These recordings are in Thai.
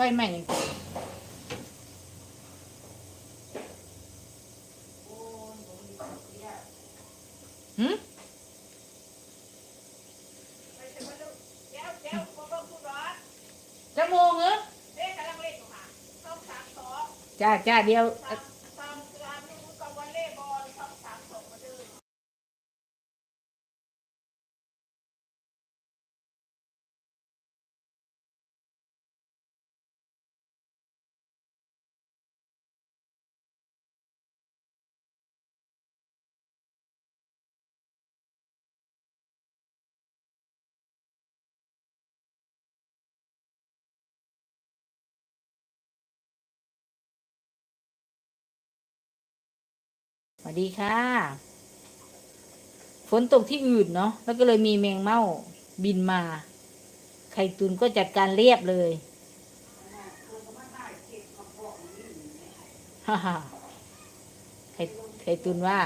ไฟไหม้หืมจะโมงเหรอจ้าจ้าเดียว วัสดีค่ะ ฝนตกที่อื่นเนาะแล้วก็เลยมีแมงเม่าบินมา ไข่ตุนก็จัดการเรียบเลยฮ่าฮ่าไข่ไข่ตุนว่า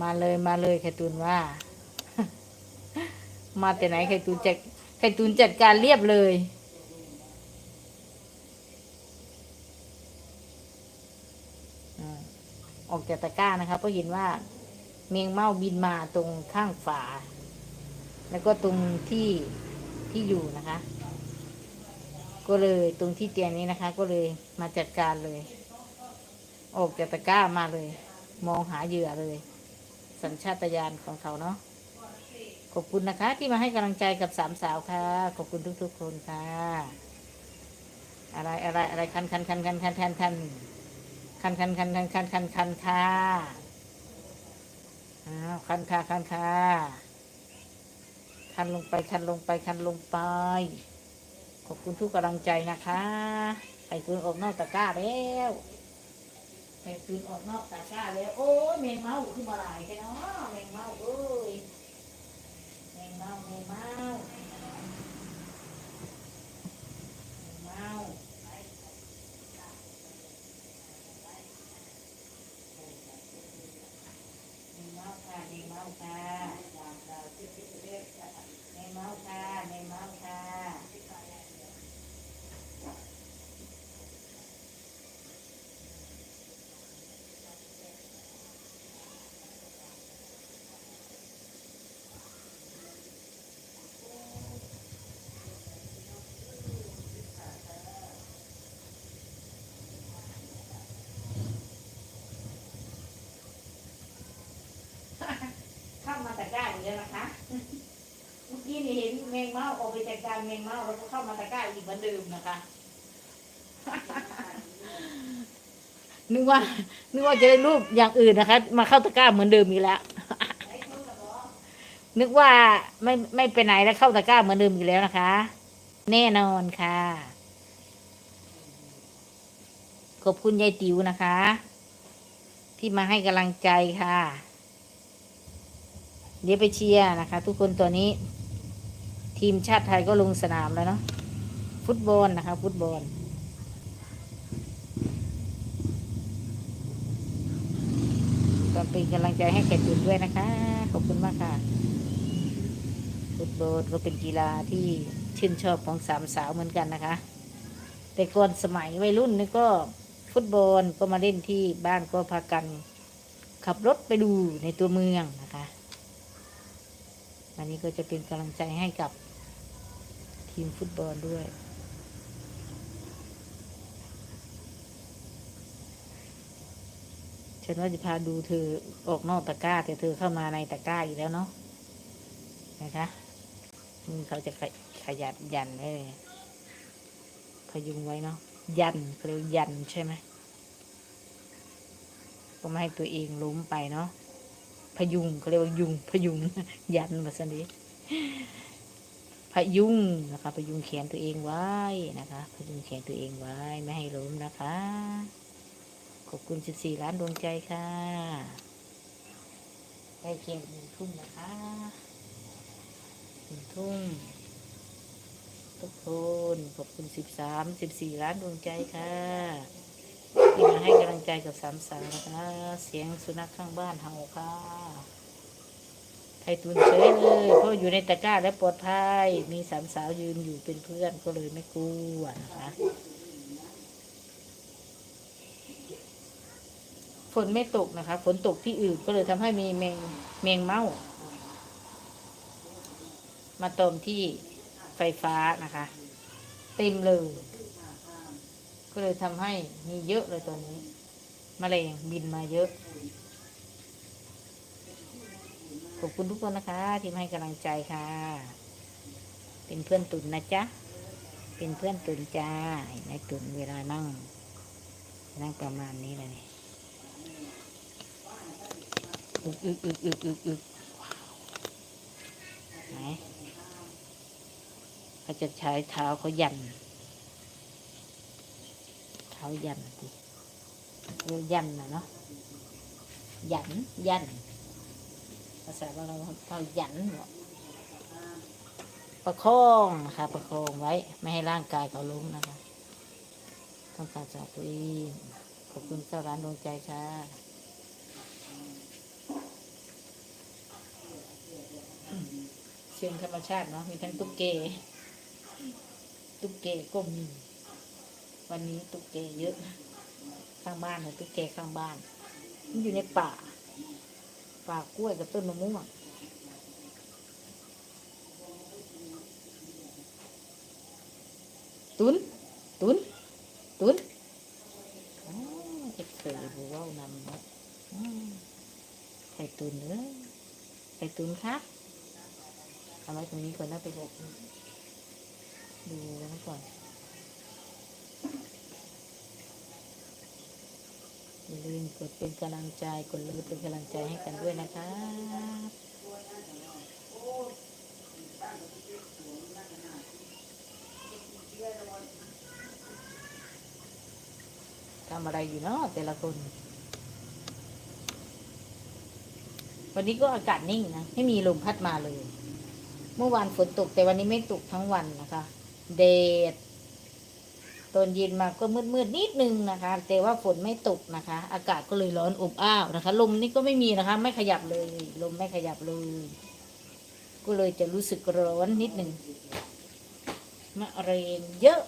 มาเลยมาเลยไข่ตุนว่า มาแต่ไหนไข่ตุนจัดไข่ตุนจัดการเรียบเลย อ่า ออกจากตะกร้านะคะเพราะเห็นว่าเมงเม่าบินมาตรงข้างฝา แล้วก็ตรงที่ที่อยู่นะคะ ก็เลยตรงที่เตียงนี้นะคะ ก็เลยมาจัดการเลย ออกจากตะกร้ามาเลย มองหาเหยื่อเลย สัญชาตญาณของเขาเนาะขอบคุณนะคะ ที่มาให้กำลังใจกับสามสาวค่ะ ขอบคุณทุกๆคนค่ะ อะไรอะไรอะไรคันคันคันคันคันคันคัน คันคันคันคันคันคันคันค่ะอ้าวคันค่ะคันค่ะคันลงไปคันลงไปคันลงไป ขอบคุณทุกกำลังใจนะคะไข่ปืนออกนอกตะกร้าแล้วไข่ปืนออกนอกตะกร้าแล้วโอ้ยแมงเมาขึ้นมาหลายกันเนาะแมงเมาเอ้ยแมงเมาแมงเมาแมงเม่า ในเมาค่ะในเมาค่ะในเมาค่ะในเมาค่ะเข้ามาตะกร้าอีกแล้วนะคะ เมื่อกี้นี่เห็นแมงเมาออกไปจัดการแมงเมาแล้วก็เข้ามาตะกร้าอีกเหมือนเดิมนะคะ นึกว่า นึกว่าจะได้รูปอย่างอื่นนะคะ มาเข้าตะกร้าเหมือนเดิมอีกแล้ว นึกว่าไม่ไม่ไปไหนแล้วเข้าตะกร้าเหมือนเดิมอีกแล้วนะคะ แน่นอนค่ะ ขอบคุณยายติ๋วนะคะ ที่มาให้กำลังใจค่ะ เดี๋ยวไปเชียร์นะคะ ทุกคนตัวนี้ ทีมชาติไทยก็ลงสนามแล้วเนาะฟุตบอลนะคะ ฟุตบอลก็เป็นกำลังใจให้แก่ตุนด้วยนะคะ ขอบคุณมากค่ะ ฟุตบอลก็เป็นกีฬาที่ชื่นชอบของสามสาวเหมือนกันนะคะ แต่ก่อนสมัยวัยรุ่นนี่ก็ฟุตบอลก็มาเล่นที่บ้านก็พากัน ขับรถไปดูในตัวเมืองนะคะ วันนี้ก็จะเป็นกำลังใจให้กับทีมฟุตบอลด้วย ฉันว่าจะพาดูเธอออกนอกตะกร้า แต่เธอเข้ามาในตะกร้าอีกแล้วเนาะนะคะมือเขาจะขยขยัดยันไว้เลยพยุงไว้เนาะยันเขาเรียกยันใช่ไหมก็ไม่ให้ตัวเองล้มไปเนาะ พยุงเขาเรียกว่ายุงพยุงยันมาสันนี้พยุงนะคะพยุงแขนตัวเองไว้นะคะพยุงแขนตัวเองไว้ไม่ให้ล้มนะคะ ขอบคุณ14ล้านดวงใจค่ะใกล้เคียงหนึ่งทุ่มนะคะหนึ่งทุ่มทุกคนขอบคุณ13 14ล้านดวงใจค่ะ ที่มาให้กำลังใจกับสามสาวนะคะเสียงสุนัขข้างบ้านเห่าค่ะไข่ตุนเฉยเลยเพราะอยู่ในตะกร้าและปลอดภัยมีสามสาวยืนอยู่เป็นเพื่อนก็เลยไม่กลัวนะคะฝนไม่ตกนะคะฝนตกที่อื่นก็เลยทำให้มีแมงแมงเม่ามาตอมที่ไฟฟ้านะคะ เต็มเลย ก็เลยทำให้มีเยอะเลยตอนนี้มแมลงบินมาเยอะ ขอบคุณทุกคนนะคะ ที่มาให้กำลังใจค่ะ เป็นเพื่อนตุนนะจ๊ะ เป็นเพื่อนตุนจ้าในตุนเวลานั่ง นั่งประมาณนี้เลยนี่อึกอึกอึกอึกอึกอึกไหนเขาจะใช้เท้าเขายัน เท้ายันดิเรียกยันนะเนาะยันยันภาษาเราเราเรายันเนาะประคองนะคะประคองไว้ ไม่ให้ร่างกายเขาล้มนะคะต้องการจากตัวเองขอบคุณเจ้าร้านดวงใจค่ะเชิงธรรมชาติเนาะมีทั้งตุ๊กเกตุ๊กเกก็มี วันนี้ตุ๊กเกเยอะ ข้างบ้านเลยตุ๊กเกข้างบ้าน มันอยู่ในป่า ป่ากล้วยกับต้นมะม่วงตุนตุนตุนอ๋อเอ็กเซอร์บูว่านำเนาะไข่ตุนเลยไข่ตุนครับเอาไว้ตรงนี้ก่อนนะไปบอกดูนะก่อน อย่าลืมกดเป็นกำลังใจกดเลิฟเป็นกำลังใจให้กันด้วยนะครับทำอะไรอยู่เนาะแต่ละคน วันนี้ก็อากาศนิ่งนะ ไม่มีลมพัดมาเลย เมื่อวานฝนตกแต่วันนี้ไม่ตกทั้งวันนะคะ เดด ตอนเย็นมาก็มืดๆนิดนึงนะคะ แต่ว่าฝนไม่ตกนะคะ อากาศก็เลยร้อนอบอ้าวนะคะ ลมนี่ก็ไม่มีนะคะ ไม่ขยับเลย ลมไม่ขยับเลย ก็เลยจะรู้สึกร้อนนิดหนึ่งมะเร็งเยอะ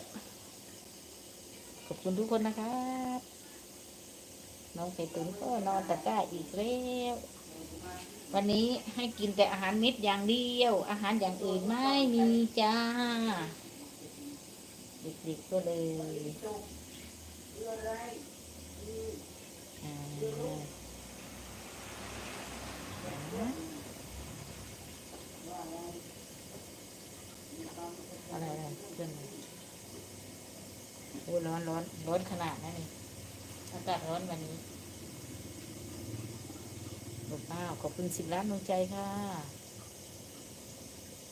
ขอบคุณทุกคนนะครับน้องไก่ตุ๋นก็นอนตะก้าอีกแล้ววันนี้ให้กินแต่อาหารเม็ดอย่างเดียว อาหารอย่างอื่นไม่มีจ้า เด็กๆก็เลยอะไรอะไรเพื่อนอะไรโอ้ร้อนร้อนร้อนขนาดนั้นเลยอากาศร้อนวันนี้หลบอ้าวขอบคุณสิบล้านดวงใจค่ะ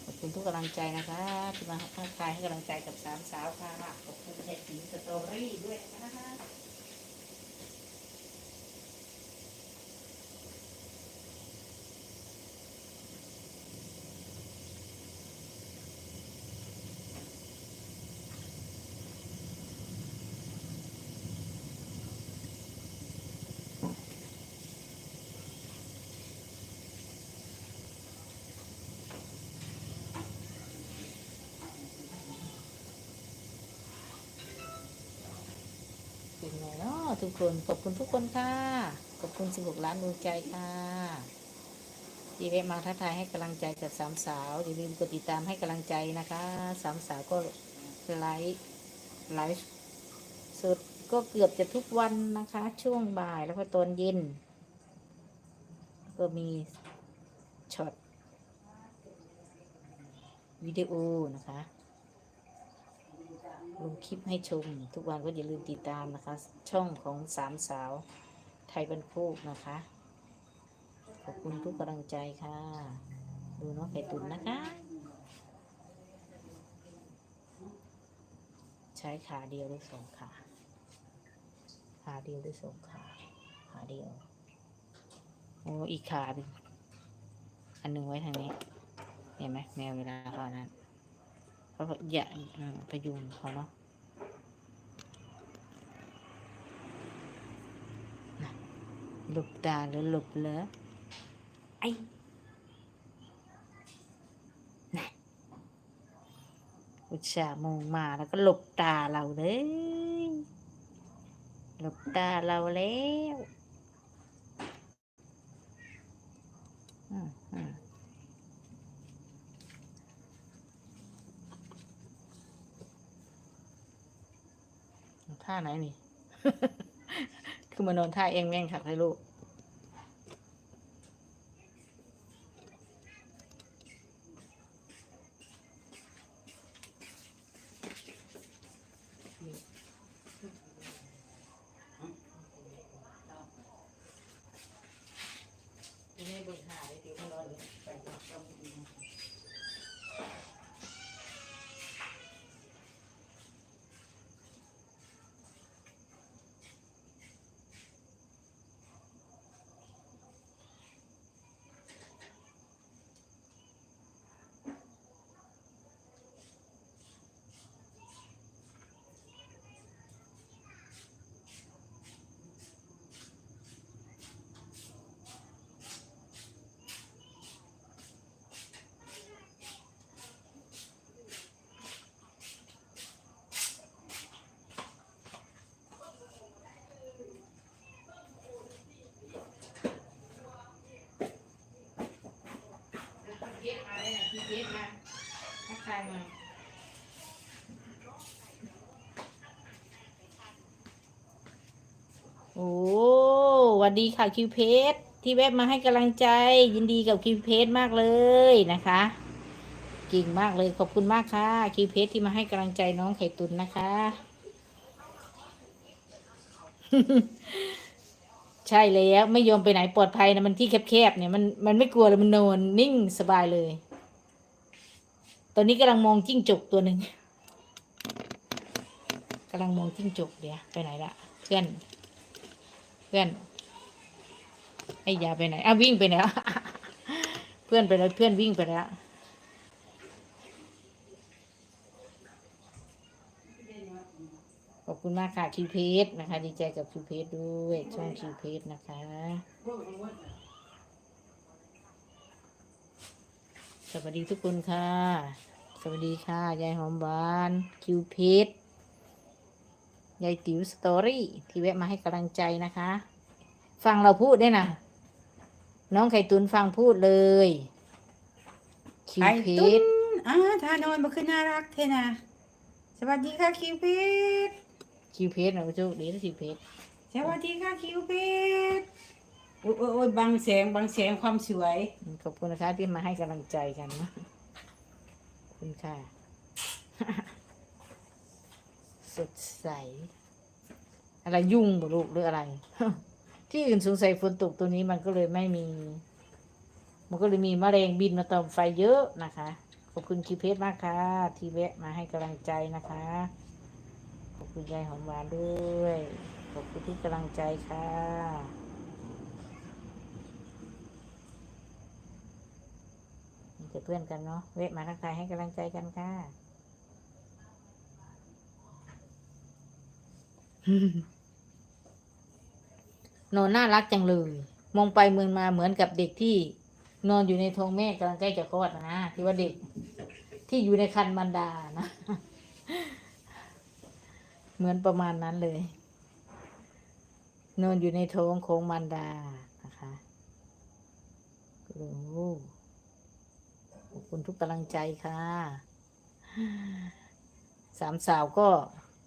ขอบคุณทุกกำลังใจนะคะที่มาทักทายให้กำลังใจกับสามสาวค่ะขอบคุณเด็กหญิงสตอรี่ด้วยนะคะ ทุกคน ขอบคุณทุกคนค่ะ ขอบคุณสิบหกล้านดวงใจค่ะที่แวะมาทักทายให้กำลังใจกับสามสาว อย่าลืมกดติดตามให้กำลังใจนะคะสามสาวก็ไลฟ์ไลฟ์สดก็เกือบจะทุกวันนะคะ ช่วงบ่ายแล้วก็ตอนเย็น ก็มีช็อตวิดีโอนะคะ ลงคลิปให้ชม ทุกวันก็อย่าลืมติดตามนะคะ ช่องของสามสาวไทยบันโคกนะคะ ขอบคุณทุกกำลังใจค่ะ ดูน้องไข่ตุ๋นนะคะ ใช้ขาเดียวหรือสองขาขาเดียวหรือสองขาขาเดียวโอ้อีกขาหนึ่งอันหนึ่งไว้ทางนี้ เห็นไหมแมวเวลาเขาอันนั้ พระย่ประยุงเขาเนาะหลบตาหรือหลบเลอไอ้อุจฉามองมาแล้วก็หลบตาเราเลย หลบตาเราแล้ว ท่าไหนนี่ คือมานอนท่าเองแม่งขักให้ลูก ไม่เบิกหาเลยติวมันนอนเลยไปก่อนต้องดีนะเย็ดมาเลยนะพี่เย็ดมาทักทายมาโอ้ห วัสดีค่ะคิวเพจที่แวะมาให้กำลังใจ ยินดีกับคิวเพจมากเลยนะคะเก่งมากเลยขอบคุณมากค่ะคิวเพจที่มาให้กำลังใจน้องไข่ตุนนะคะ ใช่แล้วไม่ยอมไปไหนปลอดภัยนะมันที่แคบๆเนี่ยมันมันไม่กลัวเลยมันนอนนิ่งสบายเลย ตอนนี้กำลังมองจิ้งจกตัวหนึ่งกำลังมองจิ้งจกเดี๋ยวไปไหนละเพื่อนเพื่อน ไอ้ยาไปไหนอ้าววิ่งไปไหนแล้ว เพื่อนไปแล้วเพื่อนวิ่งไปแล้วขอบคุณมากค่ะคิวเพจนะคะ ดีใจกับคิวเพจด้วยช่องคิวเพจนะคะสวัสดีทุกคนค่ะ สวัสดีค่ะ ยายหอมหวานคิวเพจยายติ๋วสตอรี่ที่แวะมาให้กำลังใจนะคะ ฟังเราพูดได้วยนะ น้องไข่ตุนฟังพูดเลยคิวไข่เพตุ้จนอ่าทานอนมาคือน่ารักเทนะ สวัสดีค่ะคิวปิดคิวเพจนะโจ้ดีนะคิวเพจสวัสดีค่ะคิวปิดโอ้ยโอ้ยโอ้ยบังแสงบังแสงความสวย ขอบคุณนะคะที่มาให้กำลังใจกันนะขอบคุณค่ะ สดใส อะไรยุ่งบุลูกหรืออะไร ที่อื่นสงสัยฝนตกตัวนี้มันก็เลยไม่มี มันก็เลยมีแมลงบินมาเติมไฟเยอะนะคะ ขอบคุณคิวเพชรมากค่ะ ที่แวะมาให้กำลังใจนะคะ ขอบคุณยายหอมหวานด้วย ขอบคุณที่กำลังใจค่ะมีแต่เพื่อนกันเนาะแวะมาทักทายให้กำลังใจกันค่ะ นอนน่ารักจังเลย มองไปเมืองมาเหมือนกับเด็กที่นอนอยู่ในท้องแม่กำลังใกล้จะคลอดนะที่ว่าเด็กที่อยู่ในคันมันดานะ เหมือนประมาณนั้นเลย นอนอยู่ในท้องของมันดานะคะโอ้ขอบคุณทุกกำลังใจค่ะสามสาวก็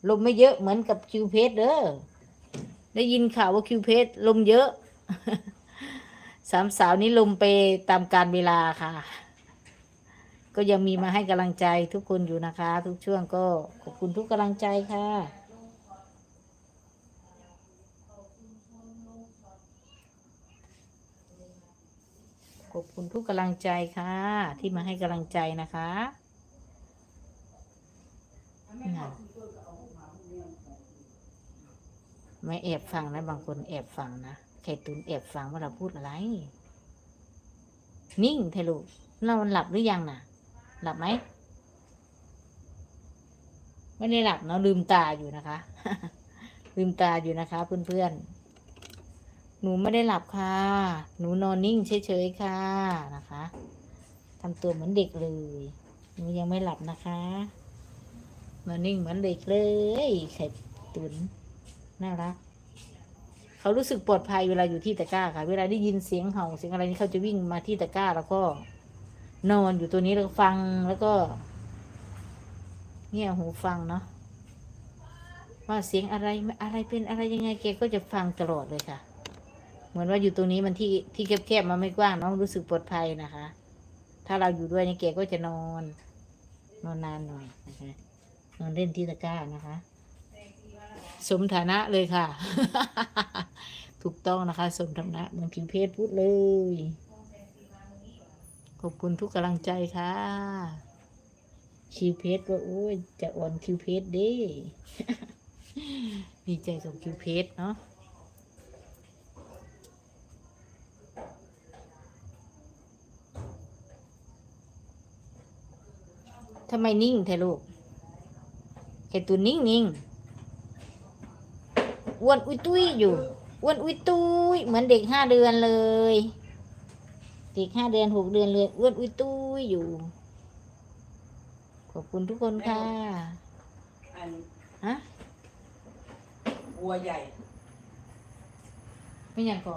ลมไม่เยอะเหมือนกับคิวเพสเด้อ ได้ยินข่าวว่าคิวเพสลมเยอะ สามสาวนี้ลมไปตามการเวลาค่ะ ก็ยังมีมาให้กำลังใจทุกคนอยู่นะคะ ทุกช่วงก็ขอบคุณทุกกำลังใจค่ะ ขอบคุณทุกกำลังใจค่ะ ที่มาให้กำลังใจนะคะน่ะ ไม่แอบฟังนะบางคนแอบฟังนะไข่ตุนแอบฟังว่าเราพูดอะไร นิ่งเทลูกเราหลับหรือยังน่ะ หลับไหมไม่ได้หลับเนาะลืมตาอยู่นะคะ ลืมตาอยู่นะคะ เพื่อนๆ หนูไม่ได้หลับค่ะ หนูนอนนิ่งเฉยๆค่ะนะคะทำตัวเหมือนเด็กเลยหนูยังไม่หลับนะคะนอนนิ่งเหมือนเด็กเลยไข่ตุน น่ารัก เขารู้สึกปลอดภัยเวลาอยู่ที่ตะกร้าค่ะ เวลาได้ยินเสียงเห่าเสียงอะไรนี่เขาจะวิ่งมาที่ตะกร้า แล้วก็นอนอยู่ตัวนี้แล้วฟังแล้วก็เงี่ยหูฟังเนาะว่าเสียงอะไรอะไรเป็นอะไรยังไงแกก็จะฟังตลอดเลยค่ะ เหมือนว่าอยู่ตรงนี้มันที่ที่แคบๆมันไม่กว้างเน้องรู้สึกปลอดภัยนะคะ ถ้าเราอยู่ด้วยนี่แกก็จะนอน นอนนานหน่อยนะคะนอนเล่นที่ตะกร้านะคะ สมฐานะเลยค่ะ ถูกต้องนะคะ สมฐานะเหมือนคิวเพศพูดเลย ขอบคุณทุกกำลังใจค่ะคิวเพชรว่าโอ้ยจะอ่อนคิวเพชเด้ดีใจกับคิวเพชเนาะทำไมนิ่งแท้ลูกแค่ตัวนิ่งนิ่ง อ้วนอุ้ยตุ้ยอยู่อ้วนอุ้ยตุ้ยเหมือนเด็กห้าเดือนเลย เด็กห้าเดือนหกเดือนเลยอ้วนอุ้ยตุ้ยอยู่ ขอบคุณทุกคนค่ะอันฮะบัวใหญ่ไม่ยังก็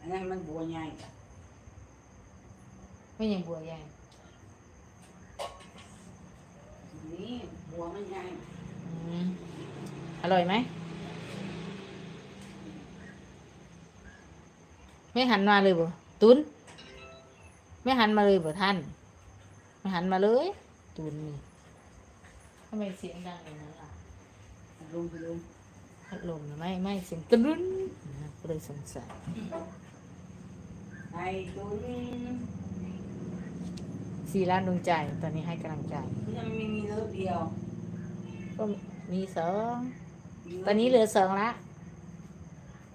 อันนั้นมันบัวใหญ่ไม่ยังบัวใหญ่นี่บัวมันใหญ่อืมอร่อยไหม ไม่หันมาเลยบ่ตุนไม่หันมาเลยบ่ท่าน ไม่หันมาเลย ตุนนี่ทำไมเสียงดังอย่างนั้นล่ะลงไปลงพัดลมน่ะไม่ไม่เสียงตะลุนนะก็เลยสงสัยไอ้ตุ้นสี่ล้านดวงใจตอนนี้ให้กำลังใจมันไม่มีเลิฟเดียว ก็มีสองตอนนี้เหลือสองละ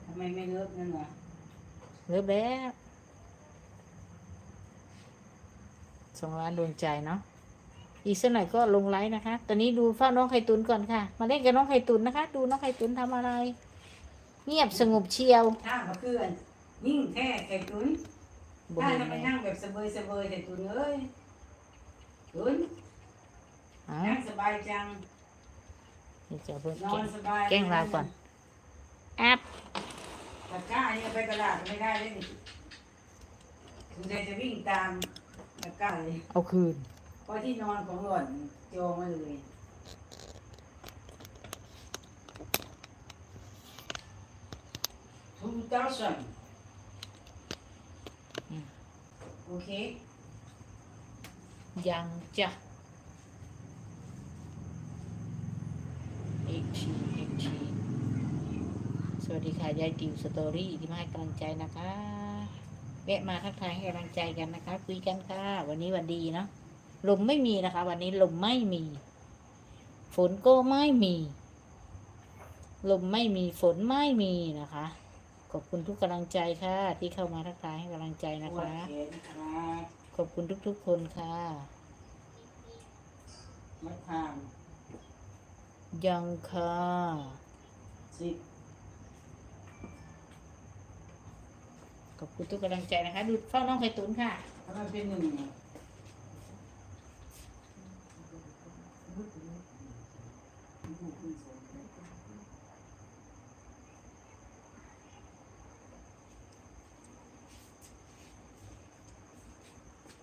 ทำไมไม่เลิฟนั่นน่ะเหลือแล้วสองล้านดวงใจเนาะอีกสักหน่อยก็ลงไลฟ์นะคะ ตอนนี้ดูเฝ้าน้องไข่ตุนก่อนค่ะ มาเล่นกับน้องไข่ตุนนะคะ ดูน้องไข่ตุนทำอะไร เงียบสงบเชียวถ้ามาเพื่อนยิ่งแท้ไก่ตุ้นบ่ถ้าเห็นจะไปแม่นั่งแบบเสบยเสบยไก่ตุ้นเอ้ยตุ้นอ๋อนั่งสบายจังนี่จะเพิ่งนอแกล้นงสบายแกล้งลาก่อนแอป ตะกร้าเนี่ยไปตลาดไม่ได้เลยนี่สงสัยจะวิ่งตามตะกร้าเลยเอาคืน เพราะที่นอนของหล่อนจองมาเลยทูเท้าสันโอเค ยังจ้ะอีกทีอีกทีส วัสดีค่ะยายติวสตอรี่ที่มาให้กำลังใจนะคะแวะมาทักทายให้กำลังใจกันนะคะ คุยกันค่ะ วันนี้วันดีเนาะลมไม่มีนะคะ วันนี้ลมไม่มี ฝนก็ไม่มีลมไม่มีฝนไม่มีนะคะ ขอบคุณทุกกำลังใจค่ะ ที่เข้ามาทักทายให้กำลังใจนะปวดคะแขนครับขอบคุณทุกๆคนค่ะไม่ทานยังค่ะสิบ อบคุณทุกกำลังใจนะคะ ดูเฝ้าน้องไข่ตุ๋นค่ะทำไมเป็นหนึ่งเนี่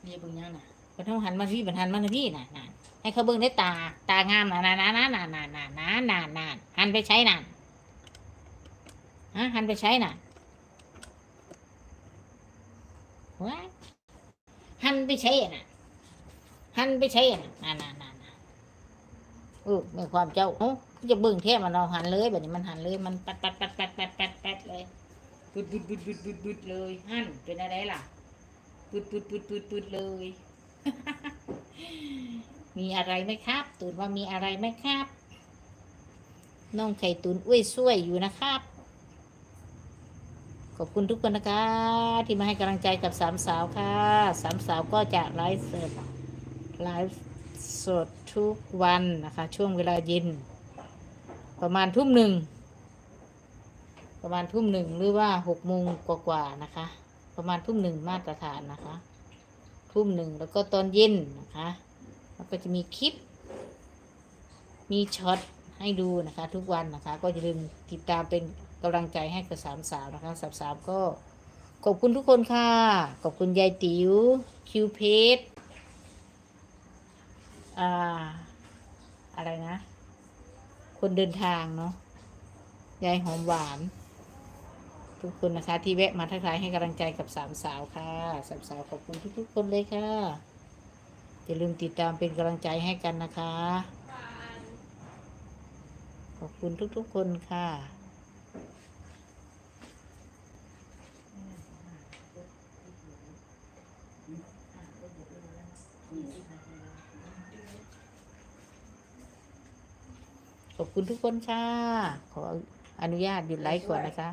เรียกเบิ่งยังน่ะมันต้องหันมาพี่บันหันมาพี่น่ะน่ะให้เขาเบิ่งได้ตา ตางามน่ะน่ะน่ะน่ะน่ะน่ะน่ะน่ะน่ะน่ะหันไปใช้น่ะฮะหันไปใช้น่ะว้าหัน ไปใช้น่ะหันไปใช้น่ะน่ะน่ะน่น่ะเออมีความเจ้าโอ้จะเบิ่งแท้มันเราหันเลยแบบนี้มันหันเลย มันปัดปัดปัดปัดปัดปัดปัดเลยบุดบุดบุดบุดบุดบุดเลยหันเป็นอะไรล่ะปุดปุดปุดปุดปุดเลย มีอะไรไหมครับ ตูนว่ามีอะไรไหมครับน้องไข่ตุนอุ้ยช่วยอยู่นะครับ ขอบคุณทุกคนนะคะ ที่มาให้กำลังใจกับสามสาวค่ะสามสาวก็จะไลฟ์สดไลฟ์สดทุกวันนะคะ ช่วงเวลาเย็น ประมาณทุ่มหนึ่งประมาณทุ่มหนึ่งหรือว่าหกโมงกว่าๆนะคะ ประมาณทุ่มหนึ่งมาตรฐานนะคะ ทุ่มหนึ่งแล้วก็ตอนเย็นนะคะแล้วก็จะมีคลิป มีช็อตให้ดูนะคะ ทุกวันนะคะ ก็อย่าลืมติดตามเป็น กำลังใจให้กับสามสาวนะคะสามสาวก็ ขอบคุณทุกคนค่ะ ขอบคุณยายติ๋วคิวเพจอ่า อะไรนะ คนเดินทางเนาะยายหอมหวาน ทุกคนนะคะ ที่แวะมาทักทายให้กำลังใจกับสามสาวค่ะสามสาวขอบคุณทุกๆคนเลยค่ะอย่าลืมติดตามเป็นกำลังใจให้กันนะคะ ขอบคุณทุกๆคนค่ะ อบคุณทุกคนค่ะ ขออนุญาตหยุดไลฟ์ก่อนนะคะ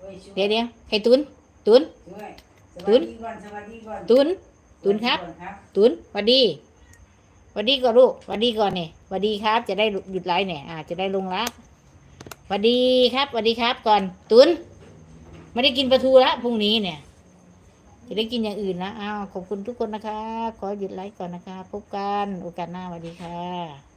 เว้ยช่วยเดี๋ยวเดี๋ยวให้ตุนตุนช่วยสตุวันสดีก่อนสวัสดีก่อนตุนตุนครับสวัสดีก่อนครับตุนหวัดดีหวัดดีก่อนลูกหวัดดีก่อนเนี่ยหวัดดีครับ จะได้หยุดไลฟ์เนี่ยอ่าจะได้ลงละหวัดดีครับหวัดดีครับก่อน ตุนไม่ได้กินปลาทูละพรุ่งนี้เนี่ยจะได้กินอย่างอื่นนะ อ้าว ขอบคุณทุกคนนะคะ ขอหยุดไลฟ์ก่อนนะคะ พบกันโอกาสหน้าสวัสดีค่ะ